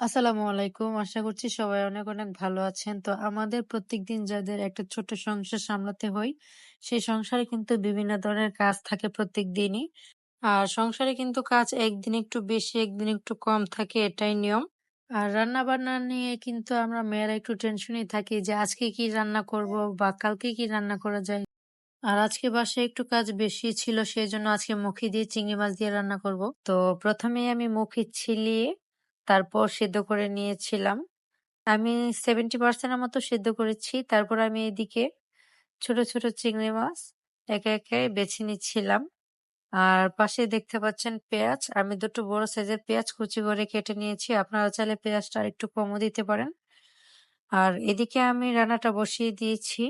আসসালামু আলাইকুম। আশা করছি সবাই অনেক, অনেক ভালো আছেন। তো আমাদের প্রত্যেকদিন যাদের একটা ছোট্ট সংসার সামলাতে হয়, সেই সংসারে কিন্তু বিভিন্ন ধরনের কাজ থাকে প্রত্যেকদিনই। আর সংসারে কিন্তু কাজ একদিন একটু বেশি, একদিন একটু কম থাকে এটাই নিয়ম। আর রান্না-বান্না নিয়ে কিন্তু আমরা মেয়েরা একটু টেনশনই থাকি যে আজকে কি রান্না করব বা কালকে কি রান্না করা যায়। আর আজকে বাসায় একটু কাজ বেশি ছিল সেই জন্য আজকে মুখি দিয়ে চিংড়ি মাছ দিয়ে রান্না করব। তো প্রথমেই আমি মুখি ছিলিয়ে তারপর সেদ্ধ করে নিয়েছিলাম। আমি 70% এর মতো সেদ্ধ করেছি। তারপর আমি এদিকে ছোট, ছোট চিংড়ি মাছ একে, একে বেছে নিচ্ছিলাম। আর পাশে দেখতে পাচ্ছেন পেঁয়াজ। আমি দুটো বড় সাইজের পেঁয়াজ কুচি করে কেটে নিয়েছি। আপনারা চাইলে পেঁয়াজটা আরেকটু কমও দিতে পারেন। আর এদিকে আমি রান্নাটা বসিয়ে দিয়েছি।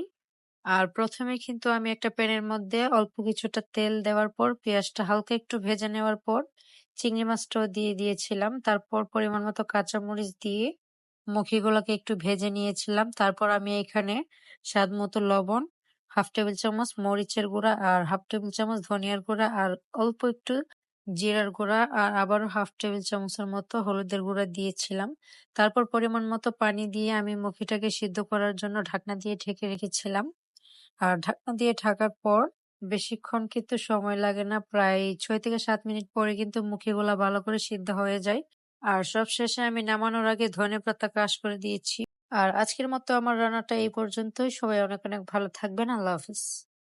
আর প্রথমে কিন্তু আমি একটা প্যানের মধ্যে অল্প কিছুটা তেল দেওয়ার পর পেঁয়াজটা হালকা একটু ভেজে নেওয়ার পর চিংড়ি মাছটাও দিয়ে দিয়েছিলাম। তারপর পরিমাণ মতো কাঁচামরিচ দিয়ে মুখিগুলোকে একটু ভেজে নিয়েছিলাম। তারপর আমি এখানে স্বাদ মতো লবণ, হাফ টেবিল চামচ মরিচের গুঁড়া আর হাফ টেবিল চামচ ধনিয়ার গুঁড়া আর অল্প একটু জিরার গুঁড়া আর আবারও হাফ টেবিল চামচের মতো হলুদের গুঁড়া দিয়েছিলাম। তারপর পরিমাণ মতো পানি দিয়ে আমি মুখিটাকে সিদ্ধ করার জন্য ঢাকনা দিয়ে ঢেকে রেখেছিলাম। আর ঢাকনা দিয়ে ঢাকার পর বেশিক্ষণ কিন্তু সময় লাগে না। প্রায় ছয় থেকে সাত মিনিট পরে কিন্তু মুখিগুলা ভালো করে সিদ্ধ হয়ে যায়। আর সব শেষে আমি নামানোর আগে ধনে পাতা কাশ করে দিয়েছি। আর আজকের মতো আমার রান্নাটা এই পর্যন্তই। সবাই অনেক অনেক ভালো থাকবেন। আল্লাহ হাফিজ।